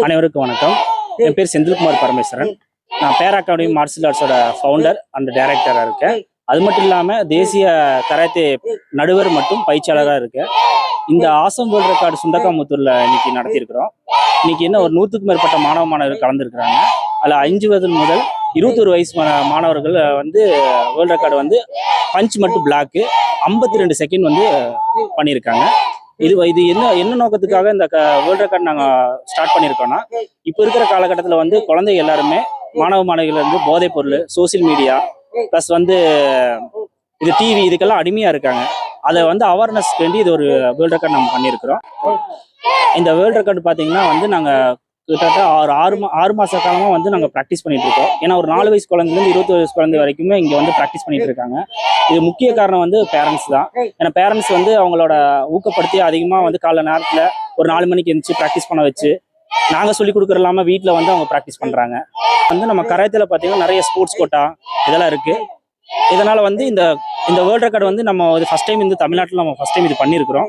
அனைவருக்கும் வணக்கம். என் பேர் செந்தில்குமார் பரமேஸ்வரன். நான் பேர் அகாடமி மார்ஷல் ஆர்ட்ஸோட ஃபவுண்டர் அண்ட் டைரக்டராக இருக்கேன். அது மட்டும் இல்லாமல் தேசிய கராத்தே நடுவர் மற்றும் பயிற்சியாளராக இருக்கேன். இந்த ஆசம் வேர்ல்ட் ரெக்கார்டு சுண்டக்காமுத்தூரில் இன்னைக்கு நடத்தியிருக்கிறோம். இன்னைக்கு என்ன ஒரு நூற்றுக்கும் மேற்பட்ட மாணவ மாணவர்கள் கலந்துருக்கிறாங்க. அதில் அஞ்சு வயது முதல் இருபத்தொரு வயசு மா- மாணவர்கள் வந்து வேர்ல்ட் ரெக்கார்டு வந்து பஞ்ச் மட்டும் பிளாக்கு ஐம்பத்தி ரெண்டு செகண்ட் வந்து பண்ணியிருக்காங்க. இது இது என்ன என்ன நோக்கத்துக்காக இந்த வேர்ல்ட் ரெக்கார்ட் நாங்கள் ஸ்டார்ட் பண்ணியிருக்கோம்னா இப்போ இருக்கிற காலகட்டத்தில் வந்து குழந்தைங்க எல்லாருமே மாணவ மாணவிகள் வந்து போதைப் பொருள் சோசியல் மீடியா ப்ளஸ் வந்து இது டிவி இதுக்கெல்லாம் அடிமையாக இருக்காங்க. அதை வந்து அவேர்னஸ் வேண்டி இது ஒரு வேர்ல்ட் ரெக்கார்ட் நம்ம பண்ணியிருக்கிறோம் இந்த வேர்ல்ட் ரெக்கார்டு பார்த்தீங்கன்னா வந்து நாங்கள் கிட்டத்தட்ட ஆறு ஆறு மா ஆறு மாத காலமாக வந்து நாங்கள் ப்ராக்டிஸ் பண்ணிட்டு இருக்கோம். ஏன்னா ஒரு நாலு வயசு குழந்தைலேருந்து இருபத்தி வயசு குழந்தை வரைக்குமே இங்கே வந்து ப்ராக்டிஸ் பண்ணிட்டு இருக்காங்க. இது முக்கிய காரணம் வந்து பேரண்ட்ஸ் தான். ஏன்னா பேரண்ட்ஸ் வந்து அவங்களோட ஊக்கப்படுத்தி அதிகமாக வந்து காலைல நேரத்தில் ஒரு நாலு மணிக்கு எழுந்துச்சு ப்ராக்டிஸ் பண்ண வச்சு நாங்கள் சொல்லி கொடுக்குற இல்லாமல் வீட்டில் வந்து அவங்க ப்ராக்டிஸ் பண்ணுறாங்க வந்து நம்ம கராத்தில் பார்த்தீங்கன்னா நிறைய ஸ்போர்ட்ஸ் கோட்டா இதெல்லாம் இருக்குது இதனால் வந்து இந்த இந்த வேர்ல்ட் ரெக்கார்டு வந்து நம்ம ஃபஸ்ட் டைம் இந்த தமிழ்நாட்டில் நம்ம ஃபஸ்ட் டைம் இது பண்ணியிருக்கிறோம்